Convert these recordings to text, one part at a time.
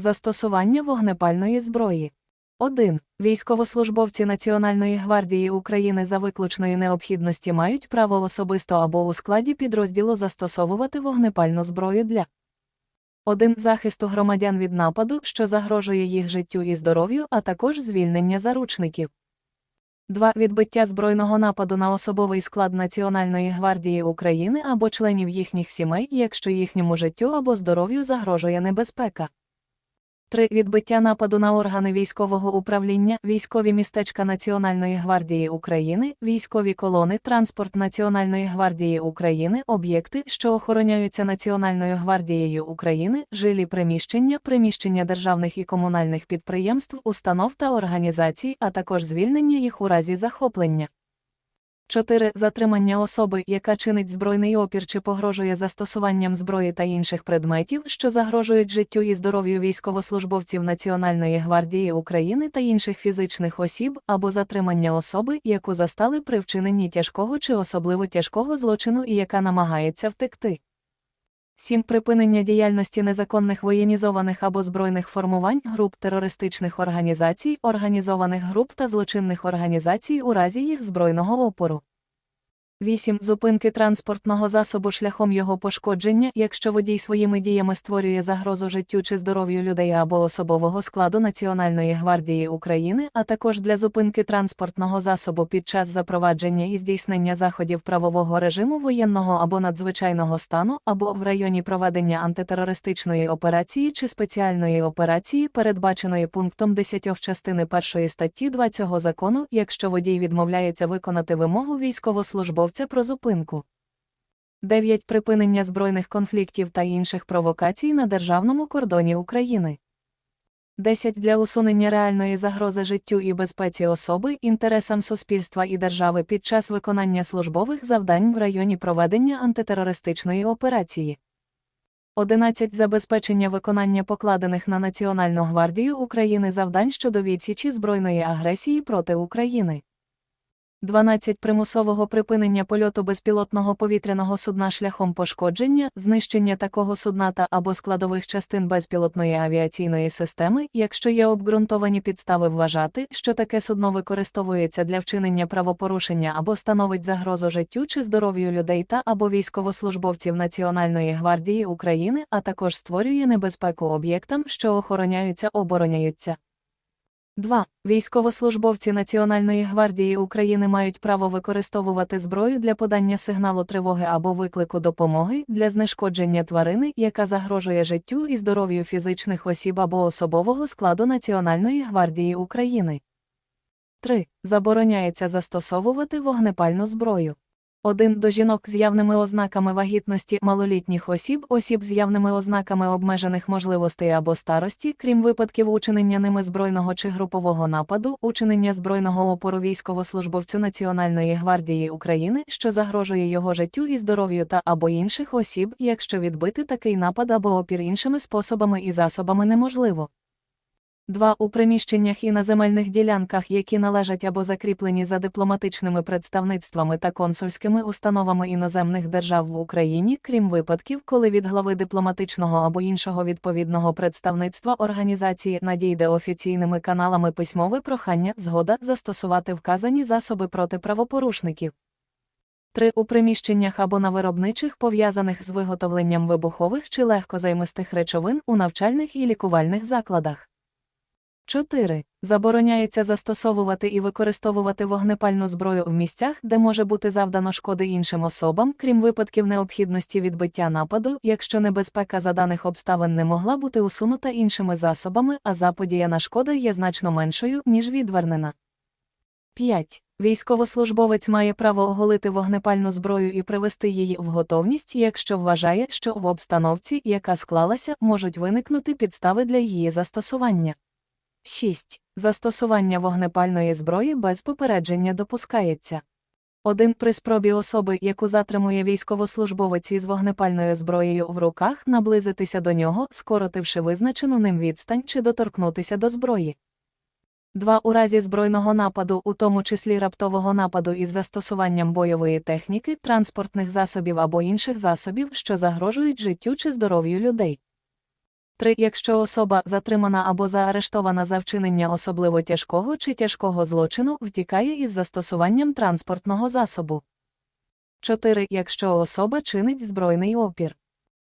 Застосування вогнепальної зброї. 1. Військовослужбовці Національної гвардії України за виключної необхідності мають право особисто або у складі підрозділу застосовувати вогнепальну зброю для 1. Захисту громадян від нападу, що загрожує їх життю і здоров'ю, а також звільнення заручників. 2. Відбиття збройного нападу на особовий склад Національної гвардії України або членів їхніх сімей, якщо їхньому життю або здоров'ю загрожує небезпека. 3. Відбиття нападу на органи військового управління, військові містечка Національної гвардії України, військові колони, транспорт Національної гвардії України, об'єкти, що охороняються Національною гвардією України, жилі приміщення, приміщення державних і комунальних підприємств, установ та організацій, а також звільнення їх у разі захоплення. 4. Затримання особи, яка чинить збройний опір чи погрожує застосуванням зброї та інших предметів, що загрожують життю і здоров'ю військовослужбовців Національної гвардії України та інших фізичних осіб, або затримання особи, яку застали при вчиненні тяжкого чи особливо тяжкого злочину і яка намагається втекти. 7. Припинення діяльності незаконних воєнізованих або збройних формувань, груп терористичних організацій, організованих груп та злочинних організацій у разі їх збройного опору. 8. Зупинки транспортного засобу шляхом його пошкодження, якщо водій своїми діями створює загрозу життю чи здоров'ю людей або особового складу Національної гвардії України, а також для зупинки транспортного засобу під час запровадження і здійснення заходів правового режиму воєнного або надзвичайного стану, або в районі проведення антитерористичної операції чи спеціальної операції, передбаченої пунктом 10 частини 1 статті 2 цього закону, якщо водій відмовляється виконати вимогу військовослужбовця про зупинку. 9. Припинення збройних конфліктів та інших провокацій на державному кордоні України. 10. Для усунення реальної загрози життю і безпеці особи, інтересам суспільства і держави під час виконання службових завдань в районі проведення антитерористичної операції. 11. Забезпечення виконання покладених на Національну гвардію України завдань щодо відсічі збройної агресії проти України. 12 примусового припинення польоту безпілотного повітряного судна шляхом пошкодження, знищення такого судна та або складових частин безпілотної авіаційної системи, якщо є обґрунтовані підстави вважати, що таке судно використовується для вчинення правопорушення або становить загрозу життю чи здоров'ю людей та або військовослужбовців Національної гвардії України, а також створює небезпеку об'єктам, що охороняються обороняються. 2. Військовослужбовці Національної гвардії України мають право використовувати зброю для подання сигналу тривоги або виклику допомоги для знешкодження тварини, яка загрожує життю і здоров'ю фізичних осіб або особового складу Національної гвардії України. 3. Забороняється застосовувати вогнепальну зброю. 1. До жінок з явними ознаками вагітності малолітніх осіб, осіб з явними ознаками обмежених можливостей або старості, крім випадків учинення ними збройного чи групового нападу, учинення збройного опору військовослужбовцю Національної гвардії України, що загрожує його життю і здоров'ю та або інших осіб, якщо відбити такий напад або опір іншими способами і засобами неможливо. 2. У приміщеннях і на земельних ділянках, які належать або закріплені за дипломатичними представництвами та консульськими установами іноземних держав в Україні, крім випадків, коли від глави дипломатичного або іншого відповідного представництва організації надійде офіційними каналами письмове прохання згода застосувати вказані засоби проти правопорушників. 3. У приміщеннях або на виробничих пов'язаних з виготовленням вибухових чи легкозаймистих речовин у навчальних і лікувальних закладах. 4. Забороняється застосовувати і використовувати вогнепальну зброю в місцях, де може бути завдано шкоди іншим особам, крім випадків необхідності відбиття нападу, якщо небезпека за даних обставин не могла бути усунута іншими засобами, а заподіяна шкода є значно меншою, ніж відвернена. 5. Військовослужбовець має право оголити вогнепальну зброю і привести її в готовність, якщо вважає, що в обстановці, яка склалася, можуть виникнути підстави для її застосування. 6. Застосування вогнепальної зброї без попередження допускається. 1. При спробі особи, яку затримує військовослужбовець із вогнепальною зброєю в руках, наблизитися до нього, скоротивши визначену ним відстань чи доторкнутися до зброї. 2. У разі збройного нападу, у тому числі раптового нападу із застосуванням бойової техніки, транспортних засобів або інших засобів, що загрожують життю чи здоров'ю людей. 3. Якщо особа затримана або заарештована за вчинення особливо тяжкого чи тяжкого злочину, втікає із застосуванням транспортного засобу. 4. Якщо особа чинить збройний опір.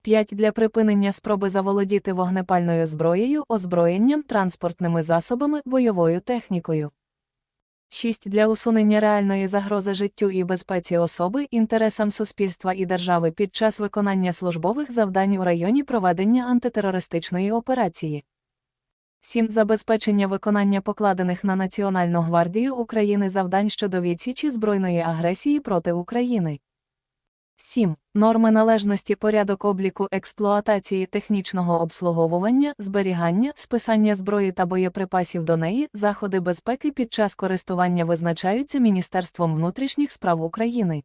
5. Для припинення спроби заволодіти вогнепальною зброєю, озброєнням, транспортними засобами, бойовою технікою. 6. Для усунення реальної загрози життю і безпеці особи, інтересам суспільства і держави під час виконання службових завдань у районі проведення антитерористичної операції. 7. Забезпечення виконання покладених на Національну гвардію України завдань щодо відсічі збройної агресії проти України. 7. Норми належності порядок обліку експлуатації технічного обслуговування, зберігання, списання зброї та боєприпасів до неї, заходи безпеки під час користування визначаються Міністерством внутрішніх справ України.